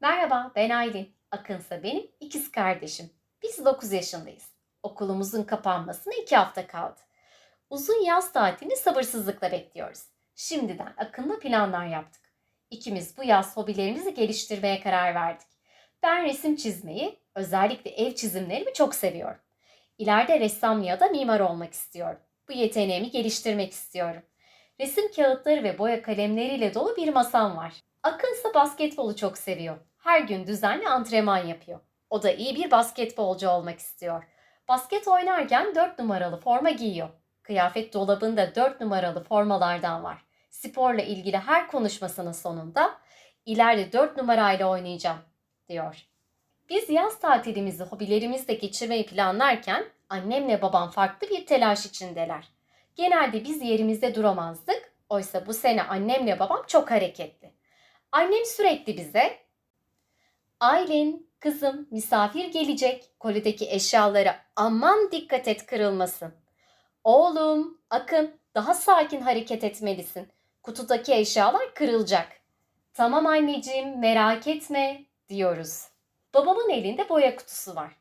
Merhaba, ben Aylin. Akınsa benim ikiz kardeşim. Biz 9 yaşındayız. Okulumuzun kapanmasına 2 hafta kaldı. Uzun yaz tatilini sabırsızlıkla bekliyoruz. Şimdiden Akın'la planlar yaptık. İkimiz bu yaz hobilerimizi geliştirmeye karar verdik. Ben resim çizmeyi, özellikle ev çizimlerimi çok seviyorum. İleride ressam ya da mimar olmak istiyorum. Bu yeteneğimi geliştirmek istiyorum. Resim kağıtları ve boya kalemleriyle dolu bir masam var. Akın ise basketbolu çok seviyor. Her gün düzenli antrenman yapıyor. O da iyi bir basketbolcu olmak istiyor. Basket oynarken 4 numaralı forma giyiyor. Kıyafet dolabında 4 numaralı formalardan var. Sporla ilgili her konuşmasının sonunda ileride 4 numarayla oynayacağım diyor. Biz yaz tatilimizi hobilerimizle geçirmeyi planlarken annemle babam farklı bir telaş içindeler. Genelde biz yerimizde duramazdık. Oysa bu sene annemle babam çok hareketli. Annem sürekli bize Aylin, kızım misafir gelecek. Kolideki eşyalara aman dikkat et kırılmasın. Oğlum, Akın daha sakin hareket etmelisin. Kutudaki eşyalar kırılacak. Tamam anneciğim merak etme diyoruz. Babamın elinde boya kutusu var.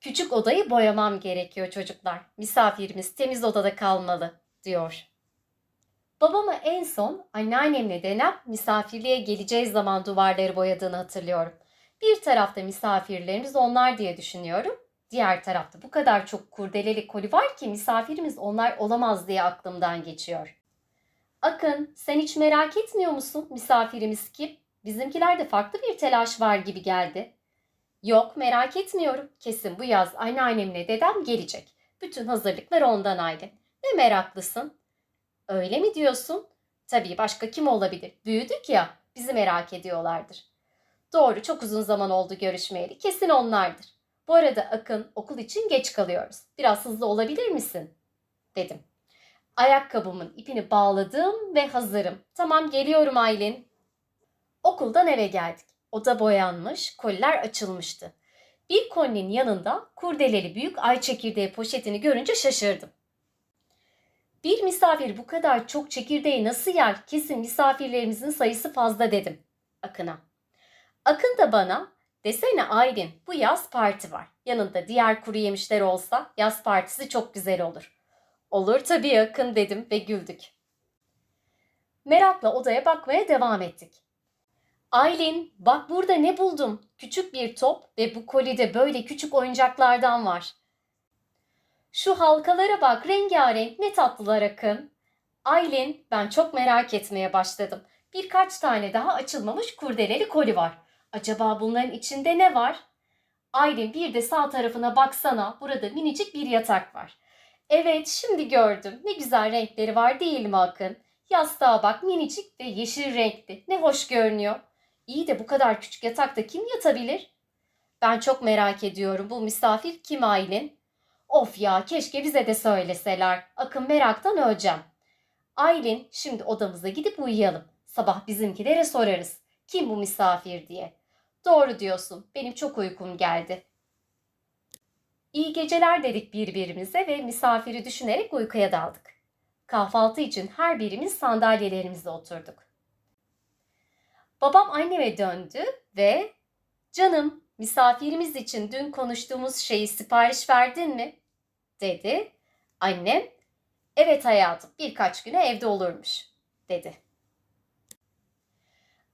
Küçük odayı boyamam gerekiyor çocuklar. Misafirimiz temiz odada kalmalı diyor. Babamı en son anneannemle denem misafirliğe geleceğiz zaman duvarları boyadığını hatırlıyorum. Bir tarafta misafirlerimiz onlar diye düşünüyorum. Diğer tarafta bu kadar çok kurdeleli koli var ki misafirimiz onlar olamaz diye aklımdan geçiyor. Akın sen hiç merak etmiyor musun misafirimiz kim? Bizimkilerde farklı bir telaş var gibi geldi. Yok merak etmiyorum. Kesin bu yaz anneannemle dedem gelecek. Bütün hazırlıklar ondan ayrı. Ne meraklısın? Öyle mi diyorsun? Tabii başka kim olabilir? Büyüdük ya, bizi merak ediyorlardır. Doğru, çok uzun zaman oldu görüşmeyeli. Kesin onlardır. Bu arada Akın, okul için geç kalıyoruz. Biraz hızlı olabilir misin? Dedim. Ayakkabımın ipini bağladım ve hazırım. Tamam geliyorum Aylin. Okuldan eve geldik. Oda boyanmış, koliler açılmıştı. Bir kolinin yanında kurdeleli büyük ay çekirdeği poşetini görünce şaşırdım. Bir misafir bu kadar çok çekirdeği nasıl yer? Kesin misafirlerimizin sayısı fazla dedim Akın'a. Akın da bana desene Aylin bu yaz parti var. Yanında diğer kuru yemişler olsa yaz partisi çok güzel olur. Olur tabii Akın dedim ve güldük. Merakla odaya bakmaya devam ettik. Aylin bak burada ne buldum. Küçük bir top ve bu kolide böyle küçük oyuncaklardan var. Şu halkalara bak rengarenk ne tatlılar Akın. Aylin ben çok merak etmeye başladım. Birkaç tane daha açılmamış kurdeleli koli var. Acaba bunların içinde ne var? Aylin bir de sağ tarafına baksana. Burada minicik bir yatak var. Evet şimdi gördüm. Ne güzel renkleri var değil mi Akın? Yastığa bak minicik ve yeşil renkli. Ne hoş görünüyor. İyi de bu kadar küçük yatakta kim yatabilir? Ben çok merak ediyorum. Bu misafir kim Aylin? Of ya keşke bize de söyleseler. Akın meraktan öleceğim. Aylin şimdi odamıza gidip uyuyalım. Sabah bizimkilere sorarız. Kim bu misafir diye. Doğru diyorsun. Benim çok uykum geldi. İyi geceler dedik birbirimize ve misafiri düşünerek uykuya daldık. Kahvaltı için her birimiz sandalyelerimizde oturduk. Babam anneme döndü ve "Canım, misafirimiz için dün konuştuğumuz şeyi sipariş verdin mi?" dedi. Annem, "Evet hayatım, birkaç güne evde olurmuş." dedi.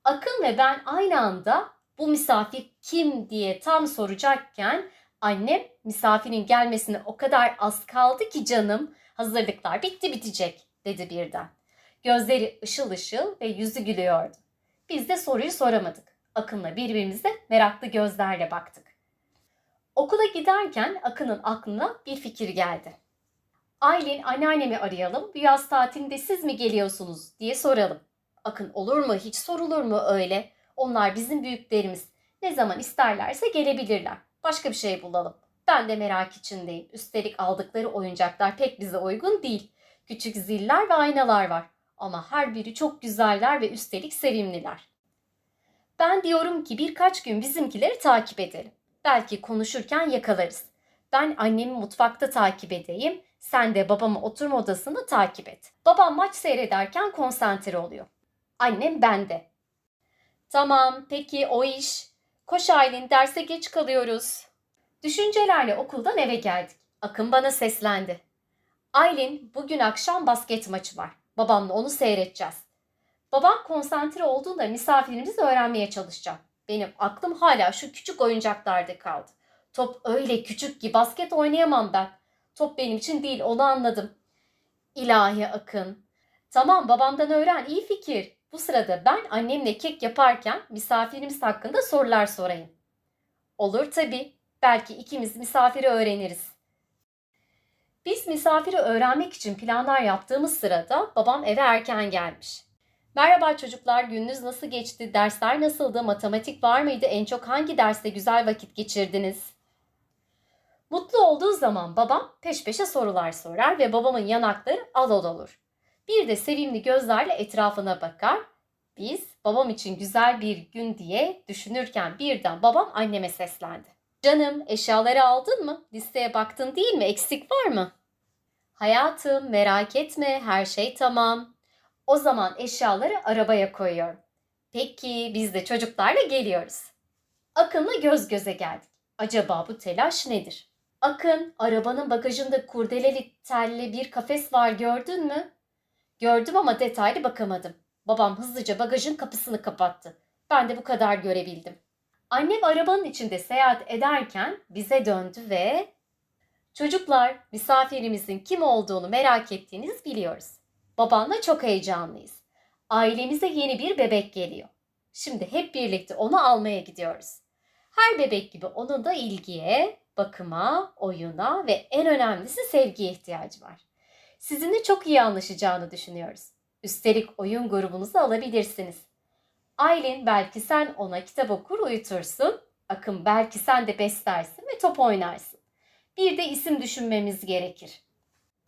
Akın ve ben aynı anda bu misafir kim diye tam soracakken annem misafirin gelmesine o kadar az kaldı ki canım hazırlıklar bitti bitecek dedi birden. Gözleri ışıl ışıl ve yüzü gülüyordu. Biz de soruyu soramadık. Akın'la birbirimize meraklı gözlerle baktık. Okula giderken Akın'ın aklına bir fikir geldi. Aylin anneannemi arayalım, bu yaz tatilinde siz mi geliyorsunuz diye soralım. Akın olur mu hiç sorulur mu öyle? Onlar bizim büyüklerimiz. Ne zaman isterlerse gelebilirler. Başka bir şey bulalım. Ben de merak içindeyim. Üstelik aldıkları oyuncaklar pek bize uygun değil. Küçük ziller ve aynalar var. Ama her biri çok güzeller ve üstelik sevimliler. Ben diyorum ki birkaç gün bizimkileri takip edelim. Belki konuşurken yakalarız. Ben annemi mutfakta takip edeyim. Sen de babamı oturma odasında takip et. Babam maç seyrederken konsantre oluyor. Annem bende. Tamam, peki o iş. Koş Aylin derse geç kalıyoruz. Düşüncelerle okuldan eve geldik. Akın bana seslendi. Aylin bugün akşam basket maçı var. Babamla onu seyredeceğiz. Babam konsantre olduğunda misafirimizi öğrenmeye çalışacağım. Benim aklım hala şu küçük oyuncaklarda kaldı. Top öyle küçük ki basket oynayamam ben. Top benim için değil onu anladım. İlahi Akın. Tamam babamdan öğren iyi fikir. Bu sırada ben annemle kek yaparken misafirimiz hakkında sorular sorayım. Olur tabii. Belki ikimiz misafiri öğreniriz. Biz misafiri öğrenmek için planlar yaptığımız sırada babam eve erken gelmiş. Merhaba çocuklar, gününüz nasıl geçti? Dersler nasıldı? Matematik var mıydı? En çok hangi derste güzel vakit geçirdiniz? Mutlu olduğu zaman babam peş peşe sorular sorar ve babamın yanakları alol olur. Bir de sevimli gözlerle etrafına bakar. Biz babam için güzel bir gün diye düşünürken birden babam anneme seslendi. Canım eşyaları aldın mı? Listeye baktın değil mi? Eksik var mı? Hayatım merak etme her şey tamam. O zaman eşyaları arabaya koyuyorum. Peki biz de çocuklarla geliyoruz. Akın'la göz göze geldik. Acaba bu telaş nedir? Akın, arabanın bagajında kurdeleli telli bir kafes var gördün mü? Gördüm ama detaylı bakamadım. Babam hızlıca bagajın kapısını kapattı. Ben de bu kadar görebildim. Annem arabanın içinde seyahat ederken bize döndü ve Çocuklar, misafirimizin kim olduğunu merak ettiğinizi biliyoruz. Babanla çok heyecanlıyız. Ailemize yeni bir bebek geliyor. Şimdi hep birlikte onu almaya gidiyoruz. Her bebek gibi onun da ilgiye, bakıma, oyuna ve en önemlisi sevgiye ihtiyacı var. Sizinle çok iyi anlaşacağını düşünüyoruz. Üstelik oyun grubunuzu alabilirsiniz. Aylin belki sen ona kitap okur uyutursun. Akın belki sen de beslersin ve top oynarsın. Bir de isim düşünmemiz gerekir.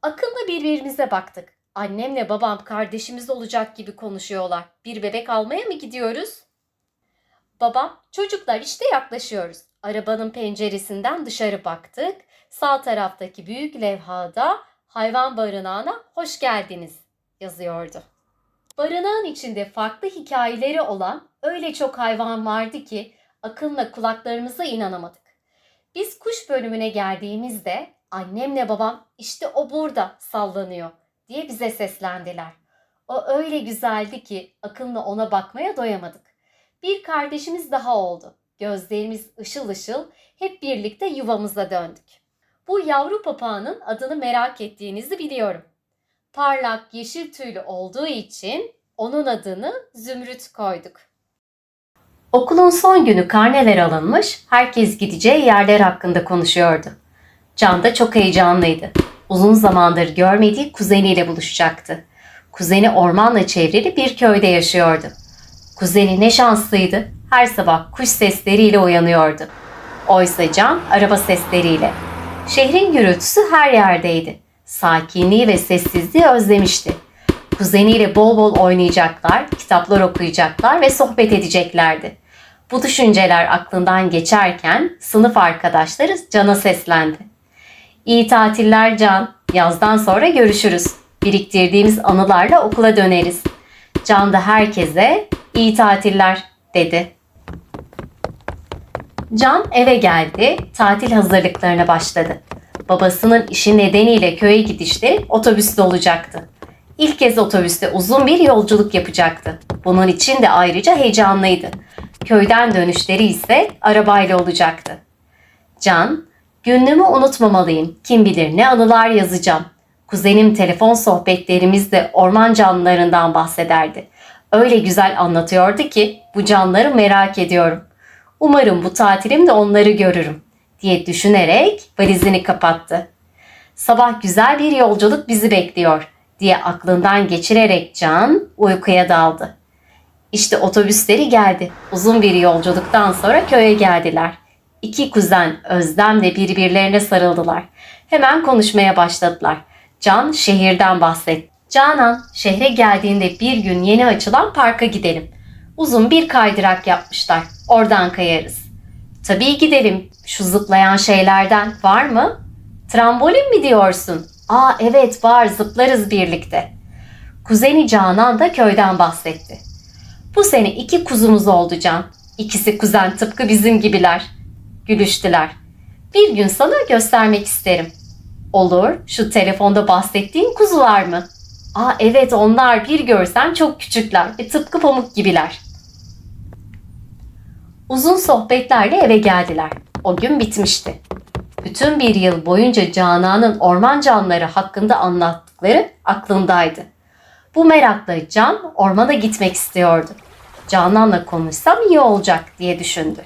Akın'la birbirimize baktık. Annemle babam kardeşimiz olacak gibi konuşuyorlar. Bir bebek almaya mı gidiyoruz? Babam, çocuklar işte yaklaşıyoruz. Arabanın penceresinden dışarı baktık. Sağ taraftaki büyük levhada hayvan barınağına hoş geldiniz yazıyordu. Barınağın içinde farklı hikayeleri olan öyle çok hayvan vardı ki akınla kulaklarımıza inanamadık. Biz kuş bölümüne geldiğimizde annemle babam işte o burada sallanıyor diye bize seslendiler. O öyle güzeldi ki akınla ona bakmaya doyamadık. Bir kardeşimiz daha oldu. Gözlerimiz ışıl ışıl hep birlikte yuvamıza döndük. Bu yavru papağanın adını merak ettiğinizi biliyorum. Parlak yeşil tüylü olduğu için onun adını Zümrüt koyduk. Okulun son günü karneler alınmış, herkes gideceği yerler hakkında konuşuyordu. Can da çok heyecanlıydı. Uzun zamandır görmediği kuzeniyle buluşacaktı. Kuzeni ormanla çevrili bir köyde yaşıyordu. Kuzeni ne şanslıydı. Her sabah kuş sesleriyle uyanıyordu. Oysa Can araba sesleriyle. Şehrin gürültüsü her yerdeydi. Sakinliği ve sessizliği özlemişti. Kuzeniyle bol bol oynayacaklar, kitaplar okuyacaklar ve sohbet edeceklerdi. Bu düşünceler aklından geçerken sınıf arkadaşları Can'a seslendi. İyi tatiller Can, yazdan sonra görüşürüz. Biriktirdiğimiz anılarla okula döneriz. Can da herkese iyi tatiller dedi. Can eve geldi, tatil hazırlıklarına başladı. Babasının işi nedeniyle köye gidişleri otobüste olacaktı. İlk kez otobüste uzun bir yolculuk yapacaktı. Bunun için de ayrıca heyecanlıydı. Köyden dönüşleri ise arabayla olacaktı. Can, günlüğümü unutmamalıyım. Kim bilir ne anılar yazacağım. Kuzenim telefon sohbetlerimizde orman canlılarından bahsederdi. Öyle güzel anlatıyordu ki bu canlıları merak ediyorum. Umarım bu tatilimde onları görürüm diye düşünerek valizini kapattı. Sabah güzel bir yolculuk bizi bekliyor diye aklından geçirerek Can uykuya daldı. İşte otobüsleri geldi. Uzun bir yolculuktan sonra köye geldiler. İki kuzen Özlem'le birbirlerine sarıldılar. Hemen konuşmaya başladılar. Can şehirden bahsetti. Canan, şehre geldiğinde bir gün yeni açılan parka gidelim. Uzun bir kaydırak yapmışlar. Oradan kayarız. Tabii gidelim. Şu zıplayan şeylerden var mı? Trambolin mi diyorsun? Aa evet var zıplarız birlikte. Kuzeni Canan da köyden bahsetti. Bu sene iki kuzumuz oldu Can. İkisi kuzen tıpkı bizim gibiler. Gülüştüler. Bir gün sana göstermek isterim. Olur, şu telefonda bahsettiğin kuzular mı? Aa evet onlar bir görsen çok küçükler ve tıpkı pamuk gibiler. Uzun sohbetlerle eve geldiler. O gün bitmişti. Bütün bir yıl boyunca Canan'ın orman canlıları hakkında anlattıkları aklındaydı. Bu merakla Can ormana gitmek istiyordu. Canan'la konuşsam iyi olacak diye düşündü.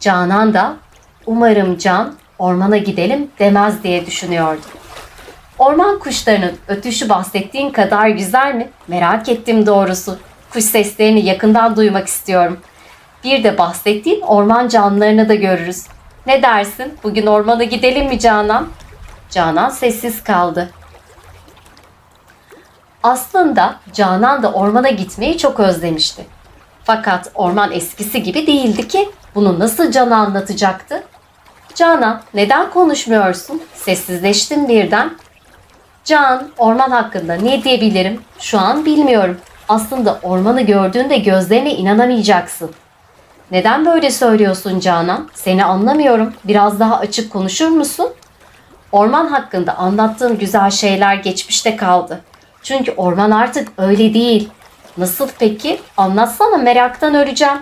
Canan da umarım Can ormana gidelim demez diye düşünüyordu. Orman kuşlarının ötüşü bahsettiğin kadar güzel mi? Merak ettim doğrusu. Kuş seslerini yakından duymak istiyorum. Bir de bahsettiğin orman canlılarını da görürüz. Ne dersin? Bugün ormana gidelim mi Canan? Canan sessiz kaldı. Aslında Canan da ormana gitmeyi çok özlemişti. Fakat orman eskisi gibi değildi ki bunu nasıl Can'a anlatacaktı? Canan neden konuşmuyorsun? Sessizleştim birden. Can, orman hakkında ne diyebilirim? Şu an bilmiyorum. Aslında ormanı gördüğünde gözlerine inanamayacaksın. Neden böyle söylüyorsun Canan? Seni anlamıyorum. Biraz daha açık konuşur musun? Orman hakkında anlattığın güzel şeyler geçmişte kaldı. Çünkü orman artık öyle değil. Nasıl peki? Anlatsana meraktan öleceğim.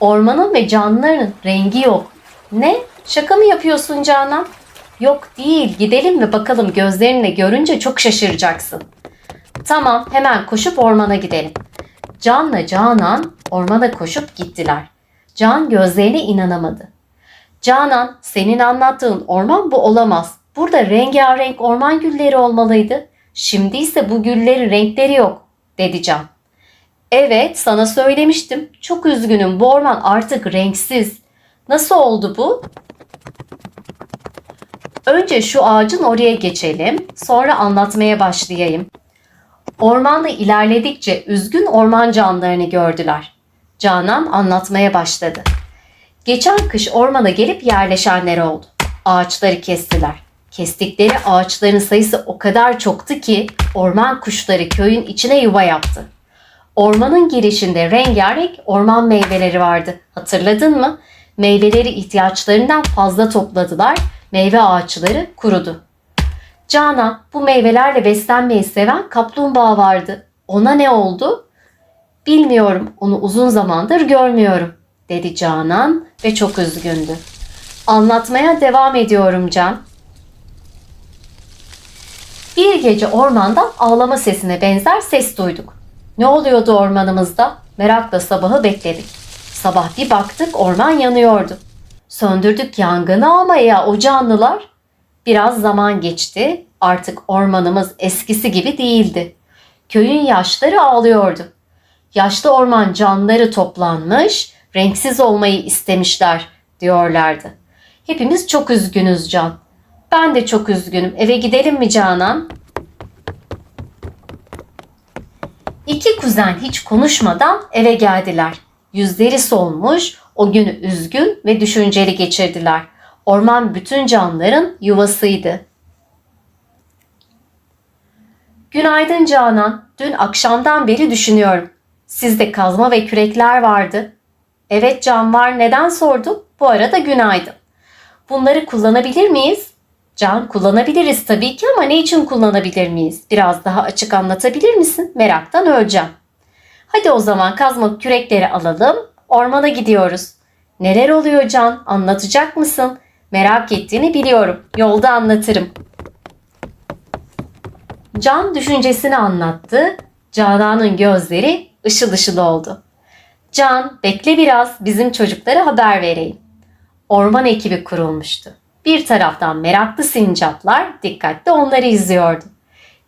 Ormanın ve canlıların rengi yok. Ne? Şaka mı yapıyorsun Canan? Yok değil. Gidelim ve bakalım gözlerinle görünce çok şaşıracaksın. Tamam, hemen koşup ormana gidelim. Can'la Canan ormana koşup gittiler. Can gözlerine inanamadı. Canan, senin anlattığın orman bu olamaz. Burada rengarenk orman gülleri olmalıydı. Şimdi ise bu güllerin renkleri yok, dedi Can. Evet, sana söylemiştim. Çok üzgünüm. Bu orman artık renksiz. Nasıl oldu bu? Önce şu ağacın oraya geçelim. Sonra anlatmaya başlayayım. Ormanda ilerledikçe üzgün orman canlılarını gördüler. Canan anlatmaya başladı. Geçen kış ormana gelip yerleşenler oldu. Ağaçları kestiler. Kestikleri ağaçların sayısı o kadar çoktu ki orman kuşları köyün içine yuva yaptı. Ormanın girişinde rengarenk orman meyveleri vardı. Hatırladın mı? Meyveleri ihtiyaçlarından fazla topladılar. Meyve ağaçları kurudu. Canan bu meyvelerle beslenmeyi seven kaplumbağa vardı. Ona ne oldu? Bilmiyorum onu uzun zamandır görmüyorum dedi Canan ve çok üzgündü. Anlatmaya devam ediyorum Can. Bir gece ormanda ağlama sesine benzer ses duyduk. Ne oluyordu ormanımızda? Merakla sabahı bekledik. Sabah bir baktık orman yanıyordu. Söndürdük yangını ama ya o canlılar? Biraz zaman geçti. Artık ormanımız eskisi gibi değildi. Köyün yaşları ağlıyordu. Yaşlı orman canlıları toplanmış, renksiz olmayı istemişler diyorlardı. Hepimiz çok üzgünüz Can. Ben de çok üzgünüm. Eve gidelim mi Canan? İki kuzen hiç konuşmadan eve geldiler. Yüzleri solmuş, o günü üzgün ve düşünceli geçirdiler. Orman bütün canlıların yuvasıydı. Günaydın Canan. Dün akşamdan beri düşünüyorum. Sizde kazma ve kürekler vardı. Evet Can var. Neden sordun? Bu arada günaydın. Bunları kullanabilir miyiz? Can kullanabiliriz tabii ki ama ne için kullanabilir miyiz? Biraz daha açık anlatabilir misin? Meraktan öleceğim. Hadi o zaman kazma kürekleri alalım. Ormana gidiyoruz. Neler oluyor Can? Anlatacak mısın? Merak ettiğini biliyorum. Yolda anlatırım. Can düşüncesini anlattı. Canan'ın gözleri ışıl ışıl oldu. Can, bekle biraz bizim çocuklara haber vereyim. Orman ekibi kurulmuştu. Bir taraftan meraklı sincaplar dikkatli onları izliyordu.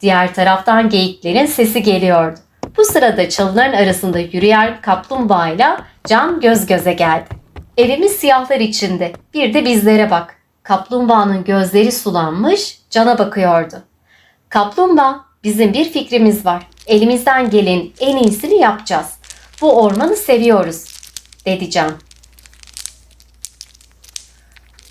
Diğer taraftan geyiklerin sesi geliyordu. Bu sırada çalıların arasında yürüyen kaplumbağayla Can göz göze geldi. Evimiz siyahlar içinde. Bir de bizlere bak. Kaplumbağanın gözleri sulanmış, Can'a bakıyordu. Kaplumbağa, bizim bir fikrimiz var. Elimizden gelen en iyisini yapacağız. Bu ormanı seviyoruz, dedi Can.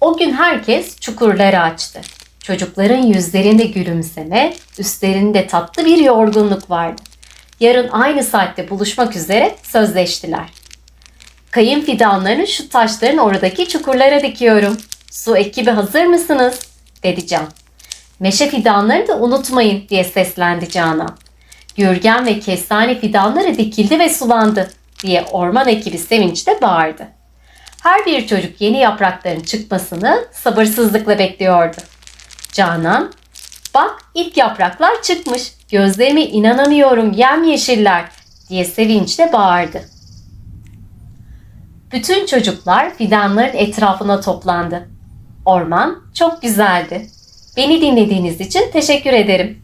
O gün herkes çukurları açtı. Çocukların yüzlerinde gülümseme, üstlerinde tatlı bir yorgunluk vardı. Yarın aynı saatte buluşmak üzere sözleştiler. Kayın fidanlarını şu taşların oradaki çukurlara dikiyorum. Su ekibi hazır mısınız? dedi Can. Meşe fidanlarını da unutmayın diye seslendi Canan. Gürgen ve kestane fidanları dikildi ve sulandı diye orman ekibi sevinçle bağırdı. Her bir çocuk yeni yaprakların çıkmasını sabırsızlıkla bekliyordu. Canan, bak ilk yapraklar çıkmış, gözlerime inanamıyorum yemyeşiller diye sevinçle bağırdı. Bütün çocuklar fidanların etrafına toplandı. Orman çok güzeldi. Beni dinlediğiniz için teşekkür ederim.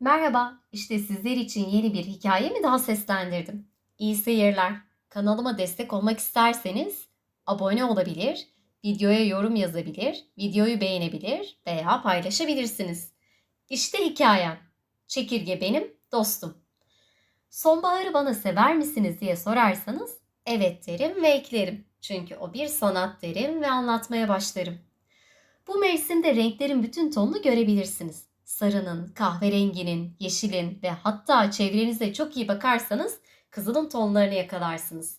Merhaba, işte sizler için yeni bir hikayemi daha seslendirdim. İyi seyirler. Kanalıma destek olmak isterseniz abone olabilir, videoya yorum yazabilir, videoyu beğenebilir veya paylaşabilirsiniz. İşte hikayem. Çekirge benim dostum. Sonbaharı bana sever misiniz diye sorarsanız evet derim ve eklerim. Çünkü o bir sanat derim ve anlatmaya başlarım. Bu mevsimde renklerin bütün tonunu görebilirsiniz. Sarının, kahverenginin, yeşilin ve hatta çevrenize çok iyi bakarsanız kızılın tonlarını yakalarsınız.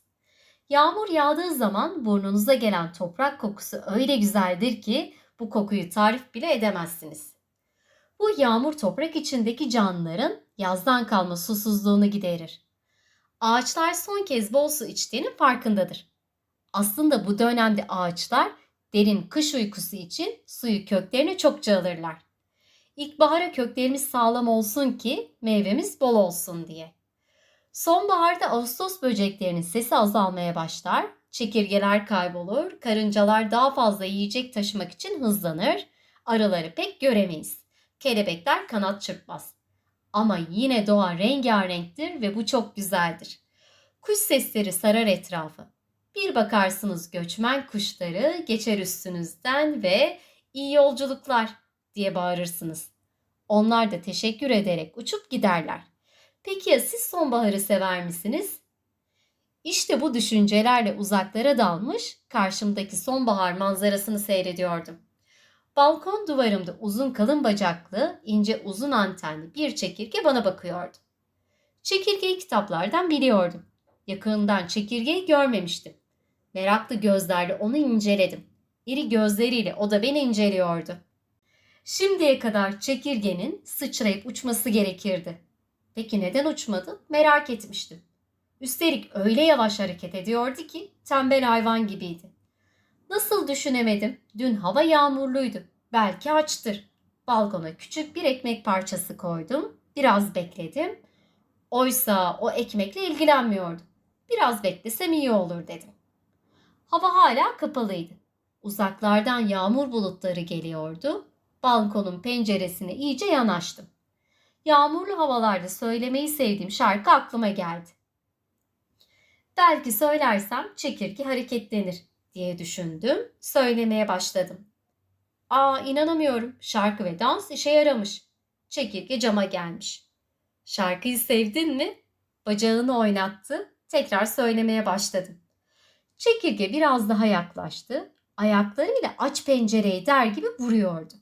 Yağmur yağdığı zaman burnunuza gelen toprak kokusu öyle güzeldir ki bu kokuyu tarif bile edemezsiniz. Bu yağmur toprak içindeki canlıların yazdan kalma susuzluğunu giderir. Ağaçlar son kez bol su içtiğinin farkındadır. Aslında bu dönemde ağaçlar derin kış uykusu için suyu köklerine çokça alırlar. İlkbahara köklerimiz sağlam olsun ki meyvemiz bol olsun diye. Sonbaharda Ağustos böceklerinin sesi azalmaya başlar, çekirgeler kaybolur, karıncalar daha fazla yiyecek taşımak için hızlanır, arıları pek göremeyiz. Kelebekler kanat çırpmaz. Ama yine doğa rengarenktir ve bu çok güzeldir. Kuş sesleri sarar etrafı. Bir bakarsınız göçmen kuşları geçer üstünüzden ve iyi yolculuklar diye bağırırsınız. Onlar da teşekkür ederek uçup giderler. Peki ya siz sonbaharı sever misiniz? İşte bu düşüncelerle uzaklara dalmış, karşımdaki sonbahar manzarasını seyrediyordum. Balkon duvarımda uzun kalın bacaklı, ince uzun antenli bir çekirge bana bakıyordu. Çekirgeyi kitaplardan biliyordum. Yakından çekirgeyi görmemiştim. Meraklı gözlerle onu inceledim. İri gözleriyle o da beni inceliyordu. Şimdiye kadar çekirgenin sıçrayıp uçması gerekirdi. Peki neden uçmadı? Merak etmiştim. Üstelik öyle yavaş hareket ediyordu ki tembel hayvan gibiydi. Nasıl düşünemedim? Dün hava yağmurluydu. Belki açtır. Balkona küçük bir ekmek parçası koydum. Biraz bekledim. Oysa o ekmekle ilgilenmiyordum. Biraz beklesem iyi olur dedim. Hava hala kapalıydı. Uzaklardan yağmur bulutları geliyordu. Balkonun penceresine iyice yanaştım. Yağmurlu havalarda söylemeyi sevdiğim şarkı aklıma geldi. Belki söylersem çekirge hareketlenir diye düşündüm. Söylemeye başladım. Aa inanamıyorum. Şarkı ve dans işe yaramış. Çekirge cama gelmiş. Şarkıyı sevdin mi? Bacağını oynattı. Tekrar söylemeye başladım. Çekirge biraz daha yaklaştı. Ayaklarıyla aç pencereyi der gibi vuruyordu.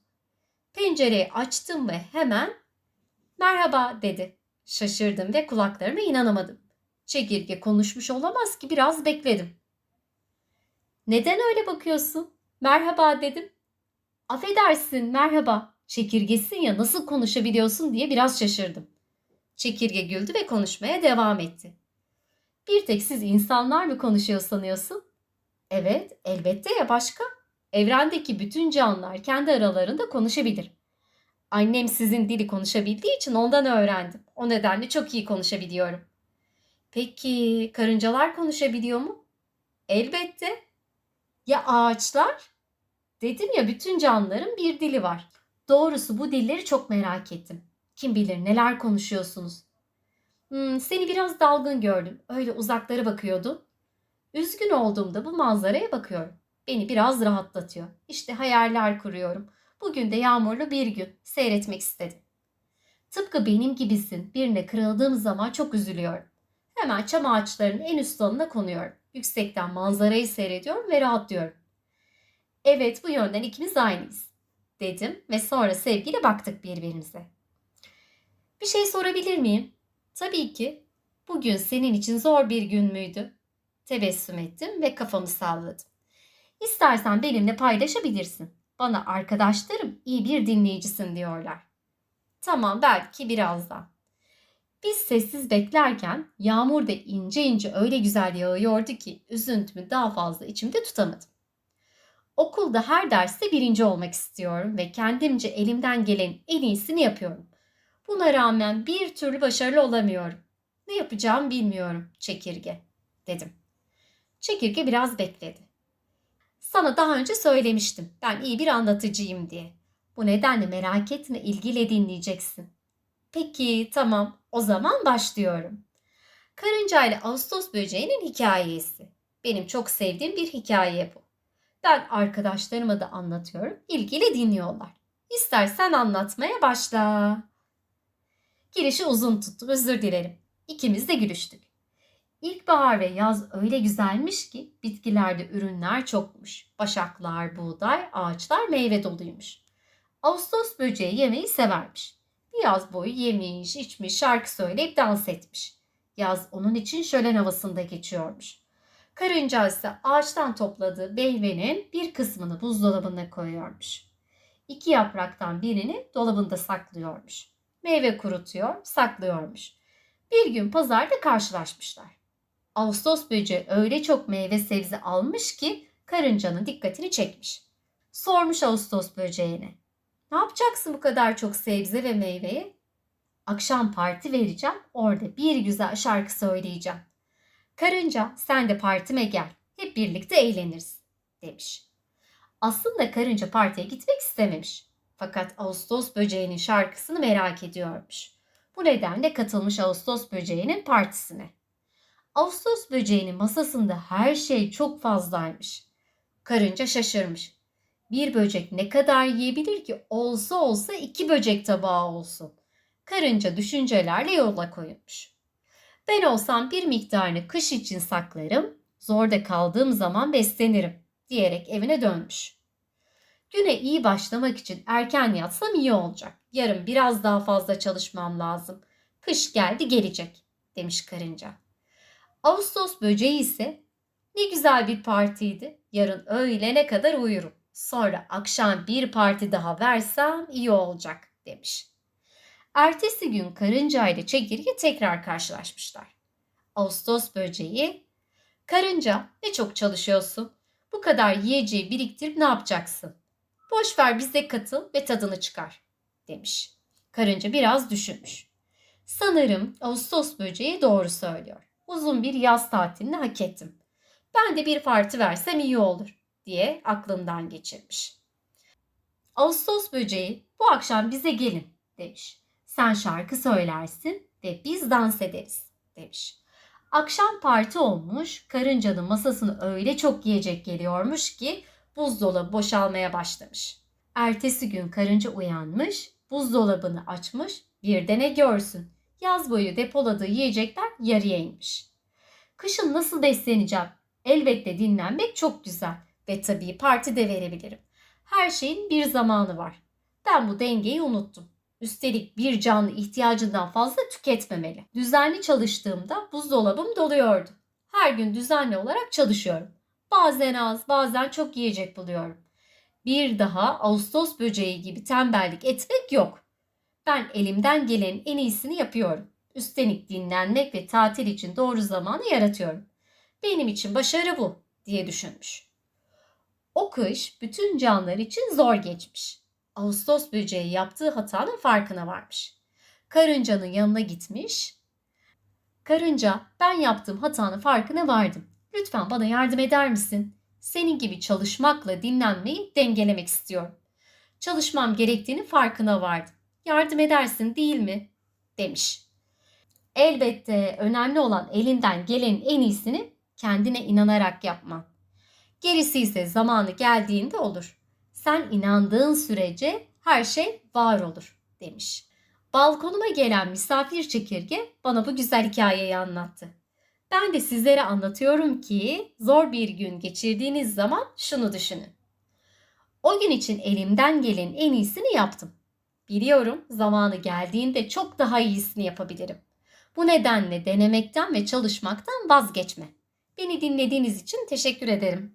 Pencereyi açtım ve hemen merhaba dedi. Şaşırdım ve kulaklarıma inanamadım. Çekirge konuşmuş olamaz ki biraz bekledim. Neden öyle bakıyorsun? Merhaba dedim. Affedersin merhaba. Çekirgesin ya nasıl konuşabiliyorsun diye biraz şaşırdım. Çekirge güldü ve konuşmaya devam etti. Bir tek siz insanlar mı konuşuyor sanıyorsun? Evet, elbette ya başka. Evrendeki bütün canlılar kendi aralarında konuşabilir. Annem sizin dili konuşabildiği için ondan öğrendim. O nedenle çok iyi konuşabiliyorum. Peki karıncalar konuşabiliyor mu? Elbette. Ya ağaçlar? Dedim ya bütün canlıların bir dili var. Doğrusu bu dilleri çok merak ettim. Kim bilir neler konuşuyorsunuz. Hmm, seni biraz dalgın gördüm. Öyle uzaklara bakıyordun. Üzgün olduğumda bu manzaraya bakıyorum. Beni biraz rahatlatıyor. İşte hayaller kuruyorum. Bugün de yağmurlu bir gün. Seyretmek istedim. Tıpkı benim gibisin. Birine kırıldığım zaman çok üzülüyorum. Hemen çam ağaçlarının en üst dalına konuyorum. Yüksekten manzarayı seyrediyorum ve rahatlıyorum. Evet bu yönden ikimiz aynıyız. Dedim ve sonra sevgiyle baktık birbirimize. Bir şey sorabilir miyim? Tabii ki. Bugün senin için zor bir gün müydü? Tebessüm ettim ve kafamı salladım. İstersen benimle paylaşabilirsin. Bana arkadaşlarım iyi bir dinleyicisin diyorlar. Tamam belki birazdan. Biz sessiz beklerken yağmur da ince ince öyle güzel yağıyordu ki üzüntümü daha fazla içimde tutamadım. Okulda her derste birinci olmak istiyorum ve kendimce elimden gelen en iyisini yapıyorum. Buna rağmen bir türlü başarılı olamıyorum. Ne yapacağımı bilmiyorum çekirge dedim. Çekirge biraz bekledi. Sana daha önce söylemiştim ben iyi bir anlatıcıyım diye. Bu nedenle merak etme ilgiyle dinleyeceksin. Peki tamam o zaman başlıyorum. Karınca ile Ağustos böceğinin hikayesi. Benim çok sevdiğim bir hikaye bu. Ben arkadaşlarıma da anlatıyorum. İlgiyle dinliyorlar. İstersen anlatmaya başla. Girişi uzun tuttum özür dilerim. İkimiz de gülüştük. İlkbahar ve yaz öyle güzelmiş ki bitkilerde ürünler çokmuş. Başaklar, buğday, ağaçlar meyve doluymuş. Ağustos böceği yemeği severmiş. Yaz boyu yemiş, içmiş, şarkı söyleyip dans etmiş. Yaz onun için şölen havasında geçiyormuş. Karınca ise ağaçtan topladığı meyvenin bir kısmını buzdolabına koyuyormuş. İki yapraktan birini dolabında saklıyormuş. Meyve kurutuyor, saklıyormuş. Bir gün pazarda karşılaşmışlar. Ağustos böceği öyle çok meyve sebze almış ki karıncanın dikkatini çekmiş. Sormuş Ağustos böceğine. Ne yapacaksın bu kadar çok sebze ve meyveyi? Akşam parti vereceğim. Orada bir güzel şarkı söyleyeceğim. Karınca sen de partime gel. Hep birlikte eğleniriz demiş. Aslında karınca partiye gitmek istememiş. Fakat Ağustos böceğinin şarkısını merak ediyormuş. Bu nedenle katılmış Ağustos böceğinin partisine. Ağustos böceğinin masasında her şey çok fazlaymış. Karınca şaşırmış. Bir böcek ne kadar yiyebilir ki olsa olsa iki böcek tabağı olsun. Karınca düşüncelerle yola koyulmuş. Ben olsam bir miktarını kış için saklarım, zorda kaldığım zaman beslenirim diyerek evine dönmüş. Güne iyi başlamak için erken yatsam iyi olacak. Yarın biraz daha fazla çalışmam lazım. Kış geldi gelecek demiş karınca. Ağustos böceği ise ne güzel bir partiydi. Yarın öğlene kadar uyurum. Sonra akşam bir parti daha versem iyi olacak demiş. Ertesi gün karınca ile çekirge tekrar karşılaşmışlar. Ağustos böceği, karınca ne çok çalışıyorsun. Bu kadar yiyeceği biriktirip ne yapacaksın? Boş ver bize katıl ve tadını çıkar demiş. Karınca biraz düşünmüş. Sanırım Ağustos böceği doğru söylüyor. Uzun bir yaz tatilini hak ettim. Ben de bir parti versem iyi olur diye aklından geçirmiş. Ağustos böceği bu akşam bize gelin demiş. Sen şarkı söylersin ve biz dans ederiz demiş. Akşam parti olmuş, karıncanın masasını öyle çok yiyecek geliyormuş ki buzdolabı boşalmaya başlamış. Ertesi gün karınca uyanmış, buzdolabını açmış, bir de ne görsün. Yaz boyu depoladığı yiyecekler yarıya inmiş. Kışın nasıl besleneceğim? Elbette dinlenmek çok güzel ve tabii parti de verebilirim. Her şeyin bir zamanı var. Ben bu dengeyi unuttum. Üstelik bir canlı ihtiyacından fazla tüketmemeli. Düzenli çalıştığımda buzdolabım doluyordu. Her gün düzenli olarak çalışıyorum. Bazen az, bazen çok yiyecek buluyorum. Bir daha Ağustos böceği gibi tembellik etmek yok. Ben elimden gelenin en iyisini yapıyorum. Üstelik dinlenmek ve tatil için doğru zamanı yaratıyorum. Benim için başarı bu diye düşünmüş. O kış bütün canlılar için zor geçmiş. Ağustos böceği yaptığı hatanın farkına varmış. Karıncanın yanına gitmiş. Karınca ben yaptığım hatanın farkına vardım. Lütfen bana yardım eder misin? Senin gibi çalışmakla dinlenmeyi dengelemek istiyorum. Çalışmam gerektiğini farkına vardım. Yardım edersin değil mi? demiş. Elbette önemli olan elinden gelenin en iyisini kendine inanarak yapman. Gerisi ise zamanı geldiğinde olur. Sen inandığın sürece her şey var olur demiş. Balkonuma gelen misafir çekirge bana bu güzel hikayeyi anlattı. Ben de sizlere anlatıyorum ki zor bir gün geçirdiğiniz zaman şunu düşünün. O gün için elimden gelen en iyisini yaptım. Biliyorum zamanı geldiğinde çok daha iyisini yapabilirim. Bu nedenle denemekten ve çalışmaktan vazgeçme. Beni dinlediğiniz için teşekkür ederim.